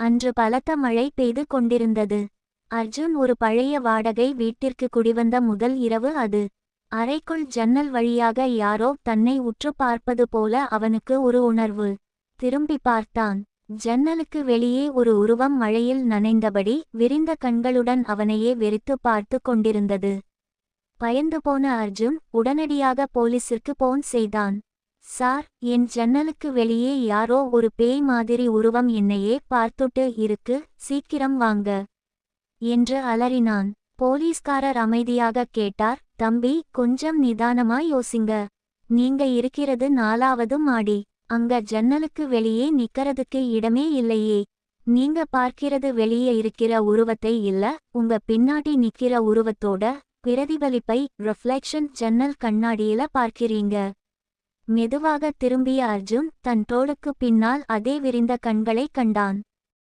அன்று பலத்த மழை பெய்து கொண்டிருந்தது. அர்ஜுன் ஒரு பழைய வாடகை வீட்டிற்கு குடிவந்த முதல் இரவு அது. அறைக்குள் ஜன்னல் வழியாக யாரோ தன்னை உற்று பார்ப்பது போல அவனுக்கு ஒரு உணர்வு. திரும்பி பார்த்தான். ஜன்னலுக்கு வெளியே ஒரு உருவம் மழையில் நனைந்தபடி விரிந்த கண்களுடன் அவனையே வெறித்து பார்த்து கொண்டிருந்தது. பயந்து போன அர்ஜுன் உடனடியாக போலீசிற்கு போன் செய்தான். சார் என் ஜன்னலுக்கு வெளியே யாரோ ஒரு பேய் மாதிரி உருவம் என்னையே பார்த்துட்டு இருக்கு சீக்கிரம் வாங்க. என்று அலறினான். போலீஸ்காரர் அமைதியாக கேட்டார். தம்பி கொஞ்சம் நிதானமா யோசிங்க. நீங்க இருக்கிறது நாலாவது மாடி அங்க ஜன்னலுக்கு வெளியே நிக்கறதுக்கு இடமே இல்லையே. நீங்க பார்க்கிறது வெளியே இருக்கிற உருவத்தை இல்ல உங்க பின்னாடி நிக்கிற உருவத்தோட பிரதிபலிப்பை ரிஃப்ளெக்ஷன் ஜன்னல் கண்ணாடியில பார்க்கிறீங்க. மெதுவாக திரும்பிய அர்ஜுன் தன் தோளுக்கு பின்னால் அதே விரிந்த கண்களை கண்டான்.